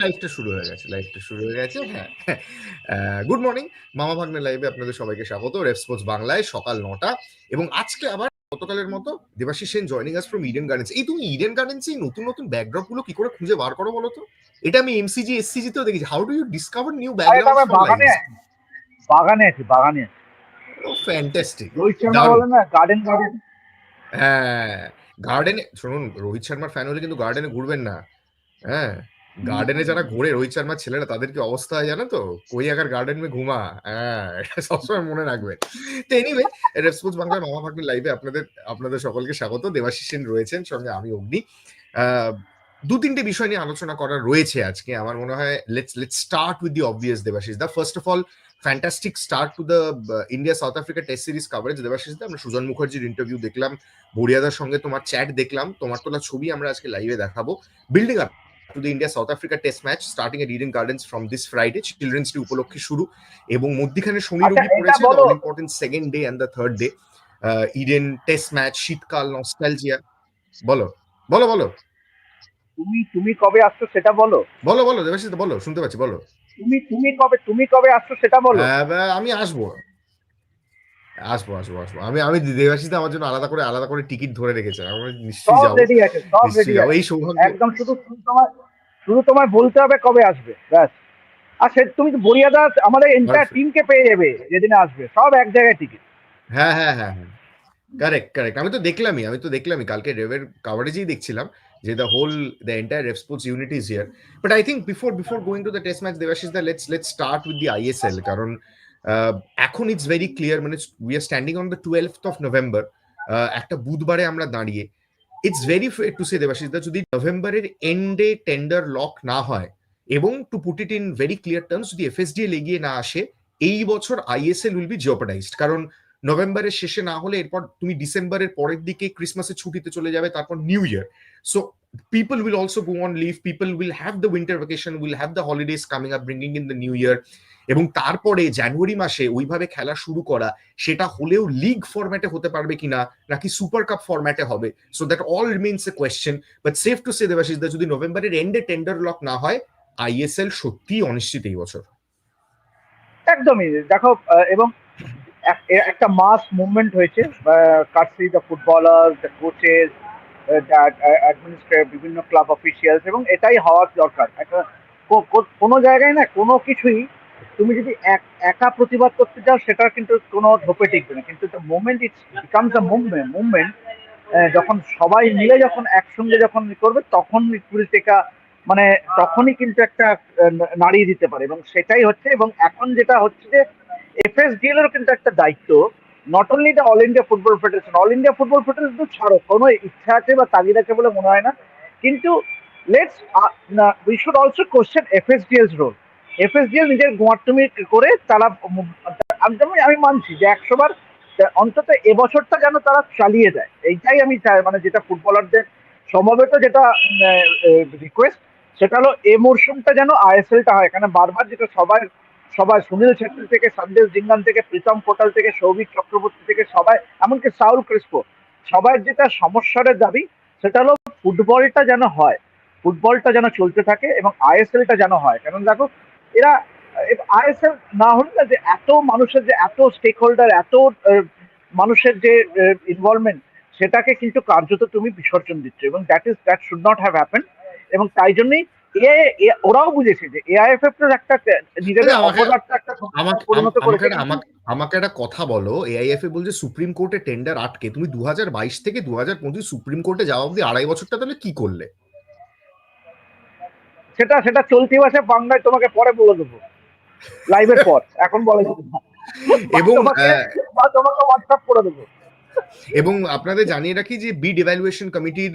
লাইফটা শুরু হয়ে গেছে লাইফটা শুরু হয়ে গেছে হ্যাঁ। গুড মর্নিং মামা ভাগ্নে লাইভে আপনাদের সবাইকে স্বাগত রেফ স্পোর্টস বাংলায় সকাল নটা। এবং আজকে আবার গতকালের মতো Debashis Sen joining us from Eden Gardens এই তুমি ইডেন গার্ডেন্স এই নতুন নতুন ব্যাকড্রপগুলো কি করে খুঁজে বার করো বলো তো? এটা আমি এমসিজি এসসিজি তেও দেখেছি। How do you discover new background বাগানে আছে। বাগানে আছে বাগানে আছে। ফ্যান্টাস্টিক রোহিত শর্মা বলে না গার্ডেন গার্ডেন হ্যাঁ গার্ডেনে শুনুন রোহিত শর্মার ফ্যান হলে কিন্তু গার্ডেনে ঘুরবেন না। হ্যাঁ গার্ডেনে যারা ঘোরে রোহিত শর্মার ছেলেরা তাদের কি অবস্থা হয় জানো তো? কই আগার গার্ডেন মে ঘুমা? হ্যাঁ এটা সবসময় মনে রাখবেন তো এনিওয়ে রেসপন্স বাংলার মামা ভাগ্নের লাইভে আপনাদের আপনাদের সকলকে স্বাগত। দেবাশিস সেন রয়েছেন সঙ্গে আমি অগ্নি। দু তিনটে বিষয় নিয়ে আলোচনা করা রয়েছে আজকে। আমার মনে হয় let's let's start with the obvious Debashis da. First of all fantastic start to the India South Africa test series coverage Debashis da আমরা সুজন মুখার্জির ইন্টারভিউ দেখলাম বড়িয়াদার সঙ্গে তোমার চ্যাট দেখলাম। তোমার তোলা ছবি আমরা আজকে লাইভে দেখাবো। Building up to the India South Africa test match starting at Eden Gardens from this Friday children's day উপলক্ষে শুরু এবং মধ্যিখানে শনি আচ্ছা, রবি পড়েছে। All important second day and the third day Eden test match শীতকাল নস্টালজিয়া বলো বলো বলো। তুমি তুমি কবে আসছো সেটা বলো। বলো বলো দেবাশিস বলো শুনতে পাচ্ছি বলো। তুমি তুমি কবে তুমি কবে আসছো সেটা বলো। বা- আমি আসব। আসব আসব আসব। আমি আমি দেবাশিস আমার জন্য আলাদা করে আলাদা করে টিকিট ধরে রেখেছে। আমি নিশ্চয়ই যাব। রেডি আছে সব রেডি আছে। এই সৌভাগ্য একদম শুধু তোমার শুধু তোমায় বলতে হবে কবে আসবে ব্যাস। আর সে তুমি তো বরিয়াদা আমাদের এন্টায়ার টিমকে পেয়ে যাবে যেদিনে আসবে সব এক জায়গায় টিকিট হ্যাঁ হ্যাঁ হ্যাঁ হ্যাঁ। কারেক্ট কারেক্ট আমি তো দেখলামই আমি তো দেখলামই। কালকে রেভের কাভারেজেই দেখছিলাম যে the whole the entire Rev sports unit is here but I think before before going to the test match Debashis da let's let's start with the ISL কারণ এখন ইটস ভেরি ক্লিয়ার মানে we are standing on the twelve of November একটা বুধবারে আমরা দাঁড়িয়ে it's very fair to say Debashis da যদি নভেম্বরের এন্ডে টেন্ডার লক না হয়, এবং to put it in very clear terms যদি এফএসডিএল এগিয়ে না আসে, এই বছর আইএসএল উইল বি জিওপাডাইজড কারণ নভেম্বরের শেষে না হলে এরপর তুমি ডিসেম্বরের পরের দিকে ক্রিসমাসের ছুটিতে চলে যাবে, তারপর new year so people will also go on leave people will have the winter vacation will have the holidays coming up bringing in the new year এবং তারপরে জানুয়ারি মাসে ওইভাবে খেলা শুরু করা, সেটা হলেও লিগ ফরম্যাটে হতে পারবে কিনা, নাকি সুপার কাপ ফরম্যাটে হবে? So that all remains a question but safe to say Debashis da যদি নভেম্বরের এন্ডে টেন্ডার লক না হয় আইএসএল সত্যিই অনিশ্চিত এই বছর। একদমই। দেখো এবং একটা মাস মুভমেন্ট হয়েছে courtesy the footballer the coaches administrator বিভিন্ন ক্লাব অফিসিয়ালস এবং এটাই হওয়ার দরকার। একটা কোনো জায়গায় না কোনো কিছুই তুমি যদি এক প্রতিবাদ করতে চাও সেটা কিন্তু কোনো ঢোপে টিকবে না। কিন্তু movement it's becomes a movement movement যখন সবাই মিলে যখন একসঙ্গে যখন করবে, তখন টেকা মানে তখনই কিন্তু একটা নাড়িয়ে দিতে পারে। এবং সেটাই হচ্ছে, এবং এখন যেটা হচ্ছে যে এফএসডিএল এরও কিন্তু একটা দায়িত্ব। Not only the all India football federation all India football federation তো ছাড়ো, কোনো ইচ্ছা আছে বা তাগিদ আছে বলে মনে হয় না। কিন্তু let's we should also question FSDL's role FSDL নিজের গোয়ারটুমি করে তারা আমি আমি মানছি যে একশোবার অন্তত এবছরটা যেন তারা চালিয়ে দেয় এইটাই আমি চাই মানে যেটা ফুটবলারদের সমবেত যেটা রিকোয়েস্ট সেটা হলো এ মরশুমটা যেন আইএসএলটা হয়। এখানে বারবার যেটা সবাই সবাই সুনীল ছেত্রী থেকে, সন্দেশ জিঙ্গান থেকে, প্রীতম কোটাল থেকে, সৌভিক চক্রবর্তী থেকে সবাই, এমনকি সাউল ক্রিস্পো সবার যেটা সমস্যার দাবি, সেটা হলো ফুটবলটা যেন হয়, ফুটবলটা যেন চলতে থাকে এবং আইএসএলটা যেন হয়। কারণ দেখো, এরা, আইএসএল না হলে না যে এত মানুষের যে এত স্টেক হোল্ডার এত মানুষের যে ইনভলভমেন্ট সেটাকে কিন্তু কার্যত তুমি বিসর্জন দিচ্ছ এবং that is that should not have happen এবং তাই জন্যই এ ওরাও বুঝেছে যে এআইএফএফ এর একটা নিজেদের আমাকে- অপরাধটা একটা পরিণত করেছে আমাকে আমাকে একটা কথা বলো এআইএফএ বলছে সুপ্রিম কোর্টে টেন্ডার আটকে তুমি দু থেকে দু হাজার পঁচিশ সুপ্রিম কোর্টে যাওয়া অব্দি আড়াই বছরটা তাহলে কি করলে? সেটা সেটা চলতি মাসে বাংলায় তোমাকে পরে বলে দেবো। লাইভের পর এখন বলে দেবো। এবং তোমাকে হোয়াটসঅ্যাপ করে দেবো। এবং আপনাদের জানিয়ে রাখি যে বিড ইভ্যালুয়েশন কমিটির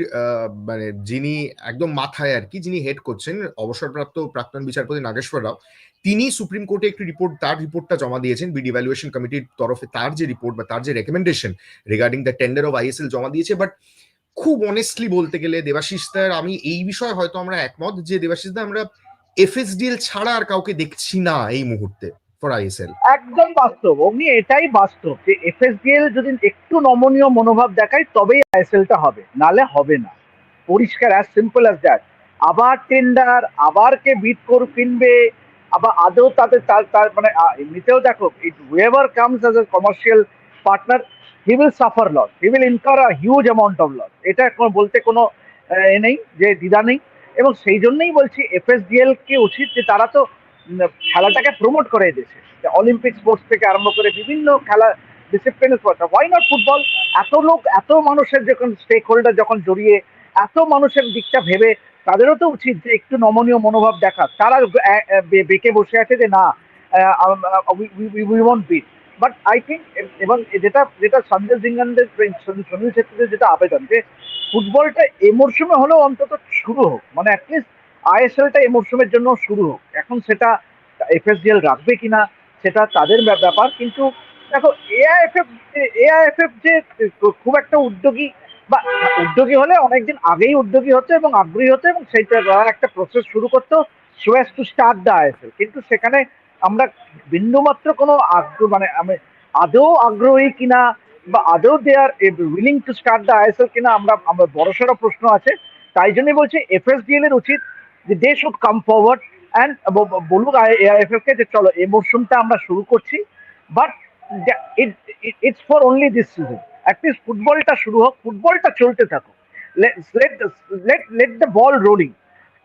মানে যিনি একদম মাথায় আর কি, যিনি হেড করছেন, অবসরপ্রাপ্ত প্রাক্তন বিচারপতি নাগেশ্বর রাও, তিনি সুপ্রিম কোর্টে একটি রিপোর্ট তার রিপোর্টটা জমা দিয়েছেন বিড ইভ্যালুয়েশন কমিটির তরফে তার যে রিপোর্ট বা তার যে recommendation regarding the tender of ISL জমা দিয়েছে বাট খুব অনেস্টলি বলতে গেলে দেবাশিস দার, আমি এই বিষয়ে হয়তো আমরা একমত যে দেবাশিস দা, আমরা এফএসডিএল ছাড়া আর কাউকে দেখছি না এই মুহূর্তে। ফর একদম বাস্তব। অমনি এটাই বাস্তব যে এফএসডিএল যদি একটু নমনীয় মনোভাব দেখায়, তবেই আইএসএলটা হবে। নালে হবে না। পরিষ্কার অ্যাজ সিম্পল অ্যাজ দ্যাট আবার টেন্ডার আবার কে বিট কর, কিনবে, আবার আদৌ তাদের তার মানে এমনিতেও দেখো it whoever comes as a commercial partner he will suffer loss he will incur a huge amount of loss এটা বলতে কোনো এ, নেই যে দ্বিধা নেই। এবং সেই জন্যই বলছি, এফএসডিএল কে উচিত যে তারা তো খেলাটাকে প্রমোট করে দিয়েছে অলিম্পিক স্পোর্টস থেকে আরম্ভ করে বিভিন্ন খেলা ডিসিপ্লিনের স্পোর্টস হোয়াই নট ফুটবল এত লোক, এত মানুষের যখন স্টেক হোল্ডার যখন জড়িয়ে, এত মানুষের দিকটা ভেবে, তাদেরও তো উচিত যে একটু নমনীয় মনোভাব দেখা। তারা বেঁকে বসে আছে যে না বিট বাট আই থিঙ্ক এবং যেটা যেটা সঞ্জয় সিংহানদের সুনীল ছেত্রীদের যেটা আবেদন যে ফুটবলটা এ মরশুমে হলেও অন্তত শুরু হোক। মানে অ্যাটলিস্ট আইএসএলটা এই মরশুমের জন্য শুরু হোক। এখন সেটা এফএসডিএল রাখবে কিনা, সেটা তাদের ব্যাপার। কিন্তু দেখো, এআইএফএফ এআইএফএফ যে খুব একটা উদ্যোগী বা উদ্যোগী হলে অনেকদিন আগেই উদ্যোগী হতো এবং আগ্রহী হতো এবং সেইটা একটা প্রসেস শুরু করতো so as to start the ISL. কিন্তু সেখানে আমরা বিন্দুমাত্র কোনো আগ্রহ মানে আমি আদৌ আগ্রহী কিনা বা আদৌ they are willing to start the ISL কিনা আমরা আমরা বড়সড় প্রশ্ন আছে। তাই জন্যই বলছি, এফএসডিএল এর উচিত যে they should come forward and বলুক এআইএফএফ কে যে চলো এই মরশুমটা আমরা শুরু করছি। But it's for only this season at least ফুটবলটা শুরু হোক ফুটবলটা চলতে থাকুক। Let let let the ball rolling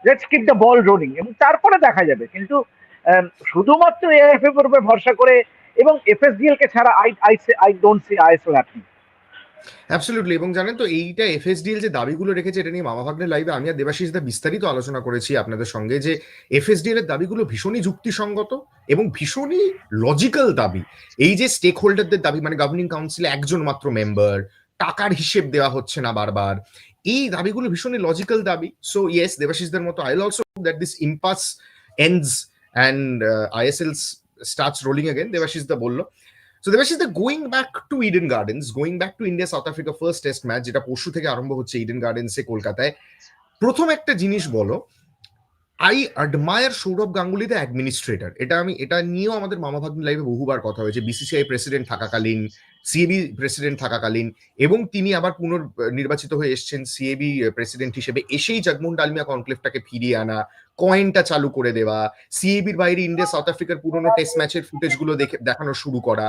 let's keep the ball rolling এবং তারপরে দেখা যাবে। কিন্তু আম, শুধুমাত্র এআইএফএফ এর উপর ভরসা করে এবং এফএসডিএল কে ছাড়া I I I don't see ISL happening absolutely এবং জানেন তো, এইটা এফএসডিএল যে দাবিগুলো রেখেছে, এটা নিয়ে মামা ভাগ্নের লাইভে আমি আর দেবাশিস দা বিস্তারিত আলোচনা করেছি আপনাদের সঙ্গে যে এফএসডিএল এর দাবিগুলো ভীষণই যুক্তিসঙ্গত এবং ভীষণই লজিক্যাল দাবি। এই যে স্টেক হোল্ডারদের দাবি মানে গভর্নিং কাউন্সিলে একজন মাত্র মেম্বার টাকার হিসেব দেওয়া হচ্ছে না বারবার, এই দাবিগুলো ভীষণই লজিক্যাল দাবি। সো ইয়েস দেবাশিসদের মতো I also that this impasse ends and ISL starts rolling again Debashis da বলল। So Debashis the going back to Eden Gardens going back to India South Africa first test match যেটা পরশু থেকে আরম্ভ হচ্ছে Eden গার্ডেন্সে কলকাতায়। প্রথম একটা জিনিস বলো I admire Sourav Ganguly the administrator এটা আমি, এটা নিয়েও আমাদের মামা ভাগ্নি লাইভে বহুবার কথা হয়েছে। বিসিসিআই প্রেসিডেন্ট থাকাকালীন সিএবি প্রেসিডেন্ট থাকাকালীন, এবং তিনি আবার পুনর নির্বাচিত হয়ে এসেছেন সিএবি প্রেসিডেন্ট হিসেবে। এসেই জগমোহন ডালমিয়া কনক্লেভটাকে ফিরিয়ে আনা কয়েনটা চালু করে দেওয়া সিএবির বাইরে ইন্ডিয়া সাউথ আফ্রিকার পুরোনো টেস্ট ম্যাচের ফুটেজগুলো দেখে, দেখানো শুরু করা,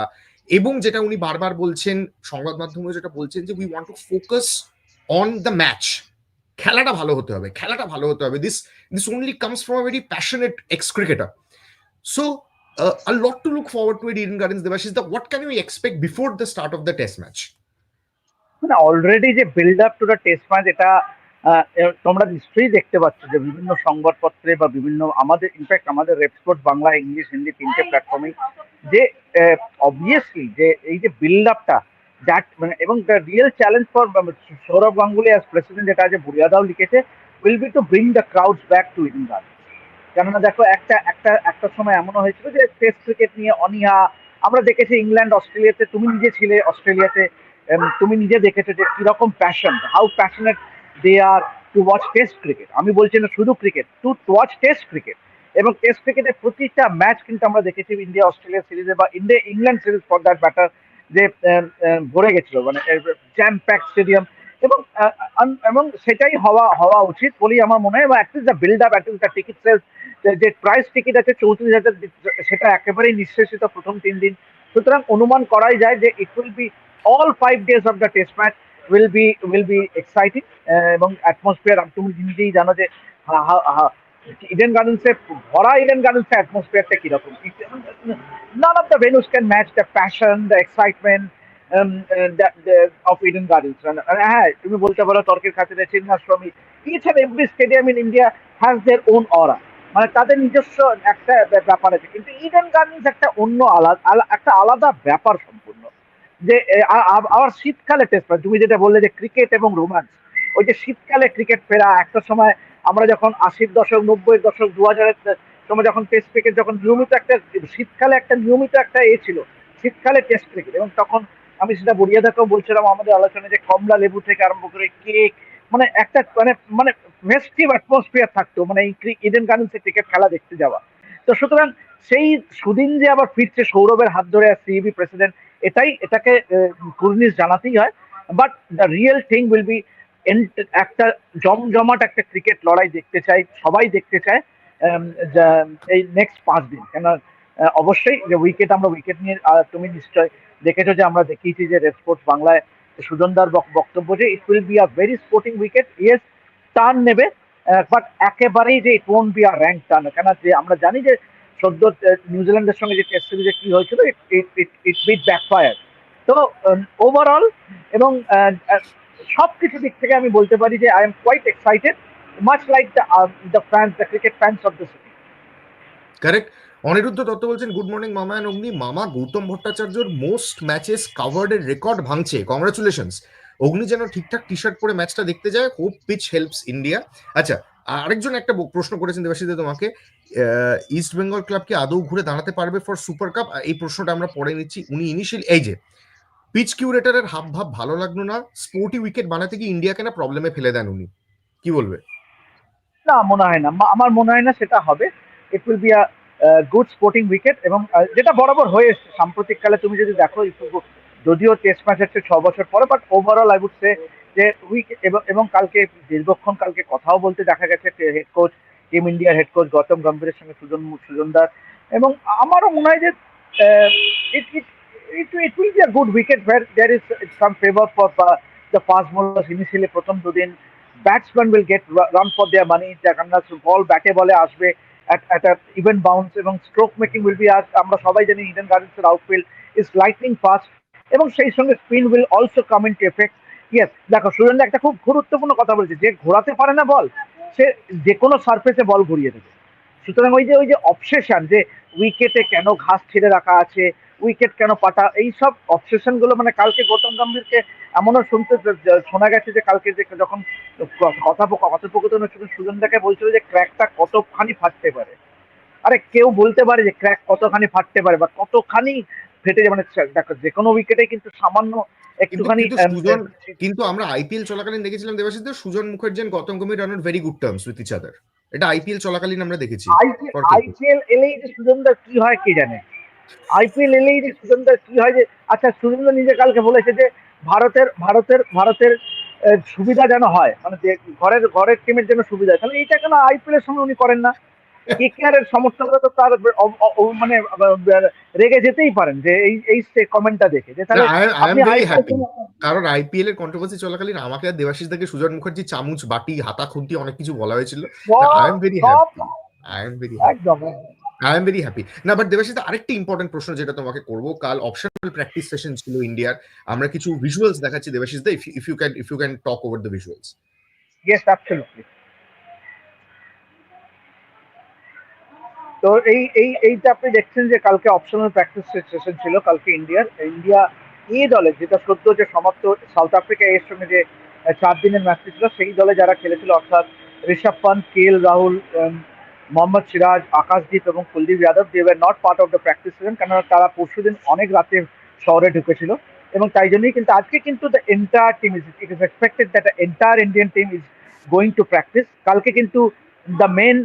এবং যেটা উনি বারবার বলছেন, সংবাদ মাধ্যমে যেটা বলছেন যে we want to focus on the match খেলাটা ভালো হতে হবে খেলাটা ভালো হতে হবে। This this only comes from a very passionate ex cricketer so a লট to look forward to at Eden Gardens Devashish the what can we expect before the start of the test match মানে already যে build up to the test match এটা আহ, তোমরা নিশ্চয়ই দেখতে পাচ্ছ যে বিভিন্ন সংবাদপত্রে বা বিভিন্ন আমাদের ইনফ্যাক্ট আমাদের রেপস্পোর্ট বাংলা ইংলিশ হিন্দি তিনটে প্ল্যাটফর্মে যে অবভিয়াসলি যে এই যে বিল্ড আপটা দ্যাট মানে এবং the real challenge for Sourav Ganguly as president যেটা যে বুড়িয়াদাও লিখেছে will be to bring the crowds back to Eden কেননা দেখো, একটা একটা একটা সময় এমনও হয়েছিল যে টেস্ট ক্রিকেট নিয়ে অনীহা, আমরা দেখেছি ইংল্যান্ড অস্ট্রেলিয়াতে তুমি নিজে ছিলে অস্ট্রেলিয়াতে তুমি নিজে দেখেছ যে কীরকম passion how passionate they are to watch test cricket আমি বলছি না শুধু cricket to watch test cricket এবং টেস্ট ক্রিকেটের প্রতিটা ম্যাচ কিন্তু আমরা দেখেছি ইন্ডিয়া অস্ট্রেলিয়া সিরিজে বা India England series for that matter যে ভরে গেছিল মানে জ্যাম প্যাক স্টেডিয়াম এবং এবং সেটাই হওয়া হওয়া উচিত বলেই আমার মনে হয়, বা at least the build up at least the ticket sales যে প্রাইস টিকিট আছে চৌত্রিশ হাজার, সেটা একেবারেই নিঃশেষিত প্রথম তিন দিন। সুতরাং অনুমান করাই যায় যে it will be all five days of the test match will be will be exciting এবং অ্যাটমসফিয়ার তুমি নিজেই জানো যে ইডেন গার্ডেন্সে ভরা ইডেন গার্ডেন্সের অ্যাটমসফিয়ারটা কীরকম? None of the venues can match the passion the excitement of Eden Gardens হ্যাঁ তুমি বলতে পারো, তর্কের খাতিরে Chinnaswamy each and every stadium in India has their own aura মানে তাদের নিজস্ব একটা ব্যাপার আছে। কিন্তু ইডেন গার্ডেন্স একটা অন্য আলাদা একটা আলাদা ব্যাপার সম্পূর্ণ। যে আবার শীতকালে টেস্ট তুমি যেটা বললে যে ক্রিকেট এবং রোমান্স ওই যে শীতকালে ক্রিকেট ফেরা, একটা সময় আমরা যখন আশির দশক নব্বই দশক দু হাজারের সময় যখন টেস্ট ক্রিকেট যখন নিয়মিত একটা, শীতকালে একটা নিয়মিত একটা এ ছিল, শীতকালে টেস্ট ক্রিকেট এবং তখন আমি সেটা বড়িয়া বরিয়াদাকেও বলছিলাম, আমাদের আলোচনায় যে কমলা লেবু থেকে আরম্ভ করে কেক মানে একটা মানে মানে ফেস্টিভ অ্যাটমসফিয়ার থাকতো মানে এই ইডেন গার্ডেন্সে ক্রিকেট খেলা দেখতে যাওয়া। তো সুতরাং সেই সুদিন যে আবার ফিরছে, সৌরভের হাত ধরে সিইবি প্রেসিডেন্ট এটাই, এটাকে কুর্নিশ জানাতেই হয়। But the real thing will be একটা জমজমাট একটা ক্রিকেট লড়াই দেখতে চাই, সবাই দেখতে চায় এই নেক্সট পাঁচ দিন। কেন অবশ্যই যে উইকেট আমরা উইকেট নিয়ে তুমি নিশ্চয় দেখেছ যে আমরা দেখিয়েছি যে রেড স্পোর্টস বাংলায় সুজনদার বক- বক্তব্য যে it will be a very sporting wicket yes turn নেবে বাট একেবারেই যে it won't be a rank turn কেন, যে আমরা জানি যে সদ্য নিউজিল্যান্ডের সঙ্গে যে টেস্ট সিরিজে কি হয়েছিল ইট ইট বিট ব্যাকফায়ার তো ওভারঅল এবং সব কিছু দিক থেকে আমি বলতে পারি যে I am quite excited much like the the fans the cricket fans of the city correct Aniruddha Dutta বলছেন good morning mama and Agni. মামা গৌতম ভট্টাচার্যর মোস্ট ম্যাচেস কাভার্ড এর রেকর্ড ভাঙছে। কংগ্রাচুলেশনস অগ্নি যেন ঠিকঠাক টি শার্ট পরে ম্যাচটা দেখতে যায় হোপ পিচ হেল্পস ইন্ডিয়া আচ্ছা আরেকজন একটা প্রশ্ন করেছেন দেবাশিদে তোমাকে। ইস্ট বেঙ্গল ক্লাব কি আদৌ ঘুরে দাঁড়াতে পারবে ফর সুপার কাপ এই প্রশ্নটা আমরা পরে নিচ্ছি। উনি ইনিশিয়াল এই যে পিচ কিউরেটারের হাব ভাব ভালো লাগল না। স্পোর্টি উইকেট বানাতে কি ইন্ডিয়াকে না প্রবলেমে ফেলে দেন উনি। কি বলবে? না, মনে হয় না। আমার মনে হয় না সেটা হবে। It will be a good sporting wicket এবং যেটা বরাবর হয়ে এসছে। সাম্প্রতিককালে তুমি যদি দেখো যদিও টেস্ট ম্যাচ হচ্ছে ছ বছর পরে but overall I would say যে উইকেট এবং কালকে, দীর্ঘক্ষণ কালকে কথাও বলতে দেখা গেছে হেড কোচ টিম ইন্ডিয়ার হেড কোচ গৌতম গম্ভীরের সঙ্গে সুজন, সুজনদার। এবং আমারও মনে হয় যে it it will be a good wicket where there is some favour for the fast bowlers initially প্রথম দুদিন batsman will get run for their money কেননা বল ব্যাটে বলে আসবে a even bounce এবং স্ট্রোক মেকিং উইল বি আজ আমরা সবাই জানি ইডেন গার্ডেন্স এর আউটফিল্ড ইজ লাইটনিং ফাস্ট এবং সেই সঙ্গে spin will also come in effect yes দেখো সুরেন্দ্র একটা খুব গুরুত্বপূর্ণ কথা বলছে, যে ঘোরাতে পারে না বল সে যে কোনো সারফেসে বল ঘুরিয়ে দেবে। সুতরাং ওই যে ওই যে অবসেশন যে উইকেটে কেন ঘাস ছেড়ে রাখা আছে উইকেট কেন পাটা এই সব অবসেশনগুলো মানে কালকে গৌতম গম্ভীরকে এমনও শুনতে শোনা গেছে যে কালকে যে যখন কথা কথোপকথন হচ্ছিল সুজনদাকে বলছিল যে ক্র্যাকটা কতখানি ফাটতে পারে। আরে কেউ বলতে পারে যে ক্র্যাক কতখানি ফাটতে পারে বা কতখানি ফেটে যাবে মানে দেখো যে কোনো উইকেটে কিন্তু সামান্য একটুখানি কিন্তু সুজন- আমরা আইপিএল চলাকালীন দেখেছিলাম Debashis da, Sujan Mukherjee Gautam Gambhir ran very good terms with each other এটা আইপিএল চলাকালীন আমরা দেখেছি। আইপিএল এলেই যে সুজনদার কি হয় কে জানে? আইপিএল এলেই যে সুজনদার কি হয় যে আচ্ছা সুজনদা নিজে কালকে বলেছে যে ভারতের ভারতের ভারতের সুবিধা যেন হয় মানে যে ঘরের ঘরের টিমের জন্য সুবিধা। তাহলে এইটা কেন আইপিএল এর সময় উনি করেন না? কেকেআর এর সমর্থকরা তো তার মানে রেগে যেতেই পারেন যে এই এই কমেন্টটা দেখে। যে তাহলে আপনি হ্যাপি কারণ আইপিএল এর কন্ট্রোভার্সি চলাকালীন আমাকে আর দেবাশিস দাকে সুজন মুখার্জি চামচ বাটি হাতা খুন্তি অনেক কিছু বলা হয়েছিল। I am very happy I am very একদম। আই এম ভেরি হ্যাপি না বাট দেবাশিস আরেকটি ইম্পর্টেন্ট প্রশ্ন যেটা তোমাকে করব, কাল অপশনাল প্র্যাকটিস সেশন ছিল ইন্ডিয়ার আমরা কিছু ভিজুয়ালস দেখাচ্ছি Debashis da if you can if you can talk over the visuals yes absolutely তো এই এই, এইটা আপনি দেখছেন যে কালকে অপশনাল প্র্যাকটিস সেশন ছিল, কালকে ইন্ডিয়ার ইন্ডিয়া এ দলে যেটা সদ্য যে সমাপ্ত সাউথ আফ্রিকা এর সঙ্গে যে, চার দিনের ম্যাচটি ছিল, সেই দলে যারা খেলেছিল, অর্থাৎ ঋষভ পান্ত কে এল রাহুল মোহাম্মদ সিরাজ আকাশদ্বীপ এবং Kuldeep Yadav they were not part of the practice session কেননা তারা পরশুদিন অনেক রাতে শহরে ঢুকেছিল। এবং তাই জন্যই কিন্তু আজকে কিন্তু the entire team is it is expected that entire Indian team is going to practice কালকে কিন্তু the main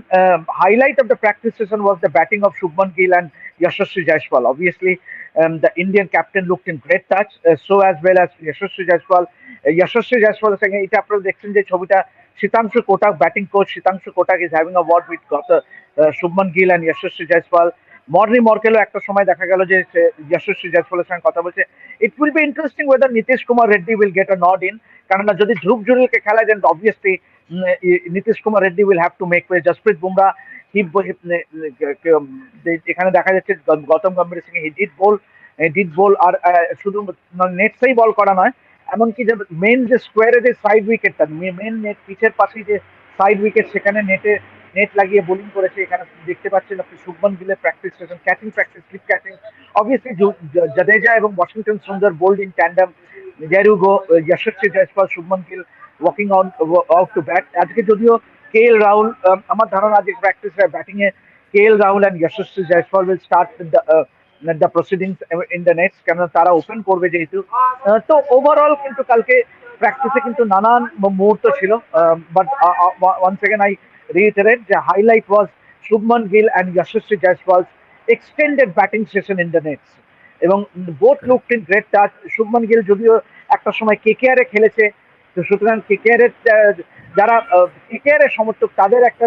highlight of the practice session was the batting of Shubman Gill and Yashasvi Jaiswal obviously the Indian captain look in great touch so as well as Yashasvi Jaiswal Yashasvi জয়সওয়ালের সঙ্গে এটা আপনারা দেখছেন যে ছবিটা Shitanshu Kotak, batting coach Shitanshu Kotak is having a word with uh, Shubman Gill and Yashasvi Jaiswal. Morne মর্কেলও একটা সময় দেখা গেল যে যশস্বী জয়সওয়ালের সঙ্গে কথা বলছে। It will be interesting whether Nitish Kumar Reddy will get a nod in কেননা যদি ধ্রুব জুরেলকে খেলায় then obviously Nitish Kumar Reddy will have to make way Jasprit Bumrah he এখানে দেখা যাচ্ছে Gautam Gambhir Singh he did bowl did bowl আর শুধু নেটসেই বল করা নয় এমনকি যে মেন যে স্কোয়ারে যে সাইড উইকেটটা মেন নেট পিচের পাশেই যে সাইড উইকেট সেখানে নেটে নেট লাগিয়ে বোলিং করেছে এখানে দেখতে পাচ্ছেন আপনি Shubman গিলের practice session catching practice slip catching obviously Jadeja এবং Washington Sundar bowled in tandem there you go Yashasvi Jaiswal Shubman Gill walking on out to bat আজকে যদিও কে এল রাহুল আহ, আমার ধারণা আজকে practice batting A K L Rahul and Yashasvi Jaiswal will start the proceedings in the next কেন তারা open করবে যেহেতু। তো ওভারঅল কিন্তু কালকে প্র্যাকটিসে কিন্তু নানান মুহূর্ত ছিল। But once again I reiterate the highlight was Shubman Gill and Yashasvi Jaiswal's extended batting session in the nets. এবং both looked in great touch Shubman Gill যদিও একটা সময় কেকেআর এ খেলেছে তো সুতরাং কেকেআর এর আহ, যারা কেকেআর এর সমর্থক তাদের একটা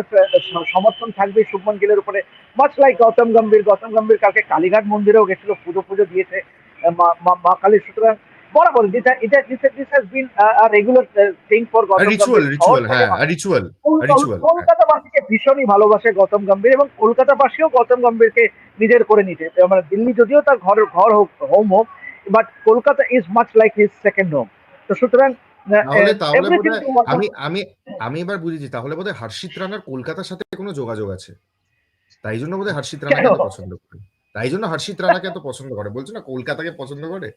সমর্থন থাকবে শুভমন গিলের উপরে। মাছ লাইক গৌতম গম্ভীর গৌতম গম্ভীর কালকে কালীঘাট মন্দিরেও গেছিল পুজো পুজো দিয়েছে মা- কালীর সুতরাং। বরাবর যেটা এটা this has been regular thing for Gautam ritual ritual হ্যাঁ রিচুয়াল কল- ritual, কলকাতাবাসীকে ভীষণই ভালোবাসে গৌতম গম্ভীর এবং কলকাতাবাসীও গৌতম গম্ভীরকে নিজের করে নিতে মানে দিল্লি যদিও তার ঘর ঘর হোক হোম হোক but Kolkata is much like his second home তো সুতরাং তাহলে তাহলে বোধহয় out. আমি আমি আমি এবার বুঝেছি তাহলে বোধহয় হর্ষিত রানার কলকাতার সাথে কোনো যোগাযোগ আছে। তাই জন্য বোধহয় হর্ষিত রানাকে পছন্দ করে। তাই জন্য হর্ষিত রানাকে এত পছন্দ করে। বলছো না কলকাতাকে পছন্দ করে?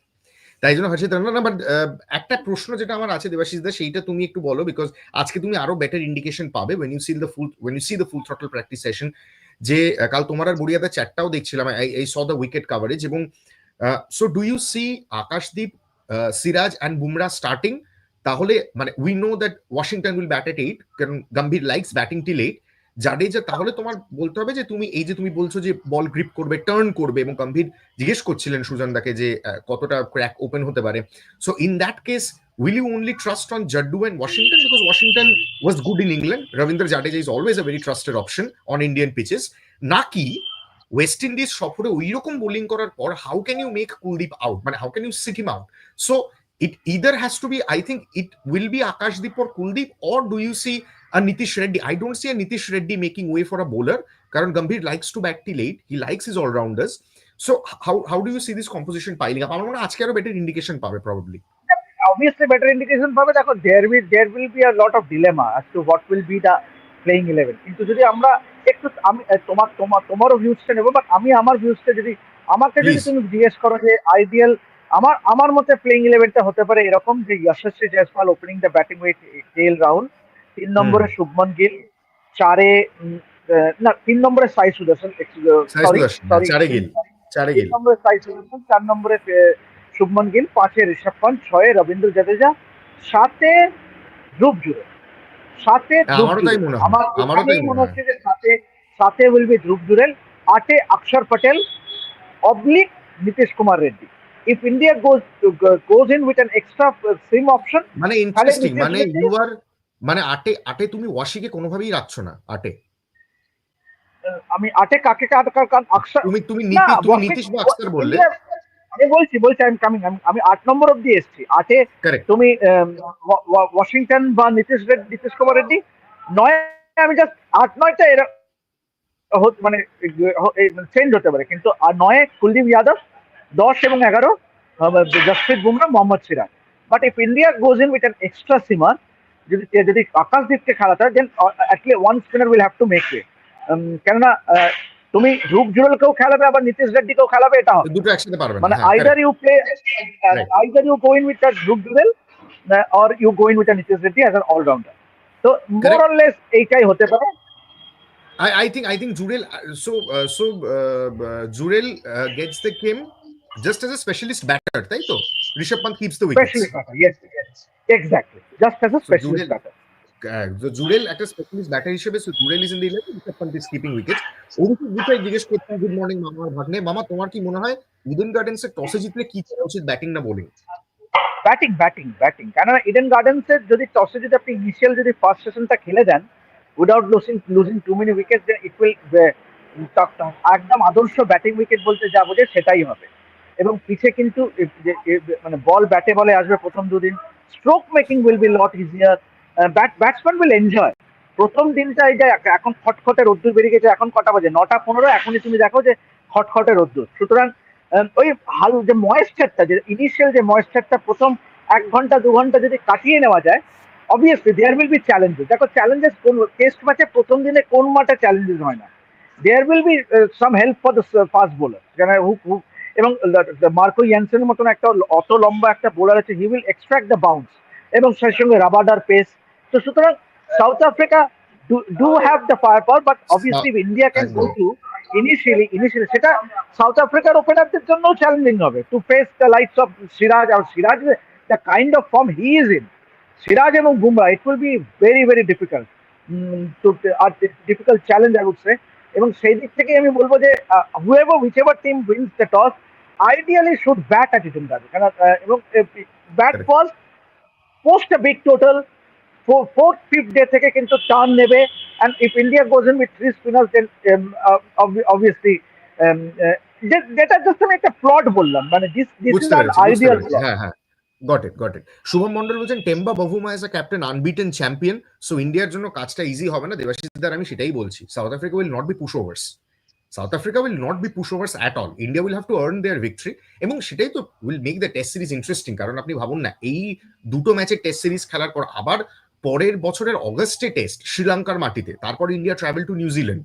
তাই জন্য হর্ষিত রানা না বাট একটা প্রশ্ন যেটা আমার আছে দেবাশিস দা সেইটা তুমি একটু বলো বিকজ আজকে তুমি আরও বেটার ইন্ডিকেশন পাবে when you see the full when you see the full throttle practice session যে কাল তোমার আর বুড়িয়াতে চ্যাটটাও দেখছিলাম এই স দ্য উইকেট কাভারেজ এবং so do you see Akashdeep Siraj and Bumrah starting তাহলে মানে we know that Washington will bat at eight কারণ Gambhir likes batting till eight Jadeja তাহলে তোমার বলতে হবে যে তুমি, এই যে তুমি বলছো যে বল গ্রিপ করবে টার্ন করবে, এবং গম্ভীর জিজ্ঞেস করছিলেন সুজনদাকে যে কতটা ক্র্যাক ওপেন হতে পারে। So in that case will you only trust on Jaddu and Washington because Washington was good in England Ravindra Jadeja is always a very trusted option on Indian pitches নাকি West Indies সফরে ওই রকম bowling করার পর how can you make Kuldeep out মানে how can you sit him out so it either has to be i think it will be akashdeep or kuldeep or do you see a nitish reddy i don't see a nitish reddy making way for a bowler karan gambhir likes to bat till late he likes his all-rounders so how how do you see this composition piling up আমার মনে হয় আজকে আরও better indication পাবে probably obviously better indication পাবে দেখো there will there will be a lot of dilemma as to what will be the playing 11 কিন্তু যদি আমরা একটু আমি তোমার তোমার তোমারও ভিউজটা নেব বাট আমি আমার ভিউজটা যদি আমাকে যদি. তুমি জিজ্ঞেস করো যে আইডিয়াল আমার আমার মতে প্লেইং ইলেভেনটা হতে পারে এরকম যে Yashasvi Jaiswal opening the batting with K L Rahul তিন নম্বরে শুভমন গিল চারে না তিন নম্বরে সাই সুদর্শন সরি সরি চারে গিল। চারে গিল নম্বরে সাই সুদর্শন চার নম্বরে শুভমন গিল পাঁচে ঋষভ পান্ট ছয়ে রবীন্দ্র জাদেজা সাতে ধ্রুব জুড়ে। মনে হয়। আমার মনে হচ্ছে যে সাতে সাতে উইল বি ধ্রুব জুড়েল আটে Axar Patel oblique Nitish Kumar Reddy if India goes goes in with an extra seam option মানে ইন্টারেস্টিং মানে ইউ আর মানে আটে আটে তুমি ওয়াশিকে কোনোভাবেই রাখছো না আটে। আমি আটে কাকে কাকে কাকে অক্ষর তুমি তুমি নীতি তুমি নীতিশ বা আক্তার বললে। আমি বলছি বলছি আমি কামিং আমি আট নম্বর অব্দি এসেছি। আটে. তুমি ওয়াশিংটন বা নীতিশ রেড্ডি নীতিশ কুমার রেড্ডি নয় আমি জাস্ট আট নয়টা এরা মানে চেঞ্জ হতে পারে। কিন্তু নয় কুলদীপ যাদব দশ এবং এগারো Jasprit Bumrah Mohammed Siraj but if India goes in with an extra seamer যদি যদি আকাশদীপকে খেলাতে হয় then at least one spinner will have to make way কেননা তুমি ধ্রুব জুড়েলকেও খেলাবে আবার নীতিশ রেড্ডিকেও খেলাবে এটা হবে। দুটো একসাথে পারবে মানে either. You play. Either you going with that group dual or you going with Nitish Reddy as an allrounder তো মোর অর লেস এইটাই হতে পারে। I, I think I think Jurel uh, so uh, so uh, uh, Jurel uh, gets the game just as a specialist batter, তাই তো? Rishabh Pant keeps the wickets. Specialist batter yes yes exactly just as a specialist Jurel- batter Uh, so Jurel একটা specialist batter হিসেবে so Jurel is in the 11 Rishabh Pant is keeping wickets. অভিষেক বিষয় জিজ্ঞেস করতাম good morning মামা ভাগ্নে। মামা তোমার কি মনে হয় ইডেন গার্ডেন্সে টসে জিতলে কি করা উচিত ব্যাটিং না বোলিং ব্যাটিং ব্যাটিং ব্যাটিং কেননা ইডেন গার্ডেন্সের যদি টসে যদি আপনি ইনিশিয়াল যদি ফার্স্ট সেশনটা খেলে then without losing losing too many wicket then it will একদম আদর্শ ব্যাটিং উইকেট বলতে যা বোঝে সেটাই হবে। এবং পিছে কিন্তু মানে বল ব্যাটে বলে আসবে প্রথম দুদিন। Stroke making will be lot easier bat batsman will enjoy প্রথম দিনটা এই যে এখন খটখটে রোদ্দুর বেরিয়ে গেছে, এখন কটা বাজে? নটা পনেরো, এখনই তুমি দেখো যে খটখটে রোদ্দুর। সুতরাং ওই হাল, যে ময়েশ্চারটা যে ইনিশিয়াল যে ময়েশ্চারটা প্রথম এক ঘণ্টা, দু ঘণ্টা যদি কাটিয়ে নেওয়া যায় obviously there will be challenges দেখো চ্যালেঞ্জেস কোন টেস্ট ম্যাচে প্রথম দিনে কোন মাঠে চ্যালেঞ্জেস হয় না। There will be some help for the fast bowler যেন হুক হুক এবং মার্কো ইয়ানসেনের মতন একটা অত লম্বা একটা বোলার আছে he will extract the bounce এবং সেই সঙ্গে রাবাডার পেস তো সুতরাং South Africa do have the fire power but obviously India can go to initially initially সেটা সাউথ আফ্রিকার ওপেনারদের জন্য চ্যালেঞ্জিং হবে। To face the lights of Siraj R Siraj the kind of form he is in Siraj এবং Bumrah it will be very very difficult to R difficult challenge I would say এবং সেই দিক থেকে আমি বলব যে whoever whichever team wins the toss ideally should bat at Eden Garden কারণ এবং bat. First post big total fourth fifth day থেকে কিন্তু টার্ন নেবে। And if India goes in with three spinners then obviously যেটা just আমি একটা plot বললাম মানে দিস দিস ইজ আইডিয়াল হ্যাঁ হ্যাঁ। Got it got it Shubham Mondal বলছেন, Temba Bavuma as a captain unbeaten champion so ইন্ডিয়ার জন্য কাজটা ইজি হবে না দেবাশিসদার আমি সেটাই বলছি। South Africa will not be pushovers South Africa will not be pushovers at all India will have to earn their victory এবং সেটাই তো will make the test series interesting কারণ আপনি ভাবুন না, এই দুটো ম্যাচের টেস্ট সিরিজ খেলার পর আবার পরের বছরের অগস্টে টেস্ট শ্রীলঙ্কার মাটিতে, তারপর India travel to New Zealand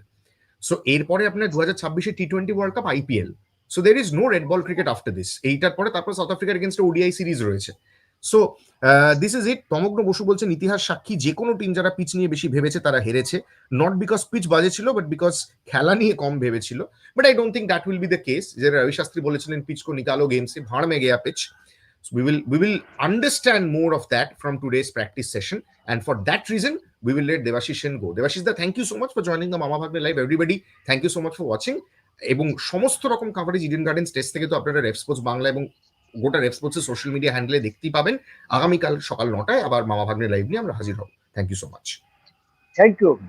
so এরপরে আপনার দু হাজার ছাব্বিশে T twenty world cup IPL so there is no red ball cricket after this এইটার পরে, তারপর সাউথ আফ্রিকার এগেনস্ট ওডিআই সিরিজ রয়েছে। সো দিস ইজ ইট তমগ্ন বসু বলছেন, ইতিহাস সাক্ষী, যে কোনো টিম যারা পিচ নিয়ে বেশি ভেবেছে, তারা হেরেছে। নট বিকজ পিচ বাজে ছিল বাট বিকজ খেলা নিয়ে কম ভেবেছিল। But I don't think that will be the case যে রবি শাস্ত্রী বলেছিলেন পিচ কো নিকালো গেমসে ভাড় মে Gaya pitch we will we will understand more of that from today's practice session and for that reason we will let Debashis go Debashis da thank you so much for joining the Mama Bhagne live everybody thank you so much for watching এবং সমস্ত রকম coverage Eden gardens test থেকে তো আপনারা রেপস্পোর্টস বাংলা এবং গোটা রেপস্পোর্টসের social media হ্যান্ডেলে দেখতেই পাবেন। আগামীকাল সকাল নটায় আবার মামা ভাগ্নে লাইভ নিয়ে আমরা হাজির হব। Thank you so much thank you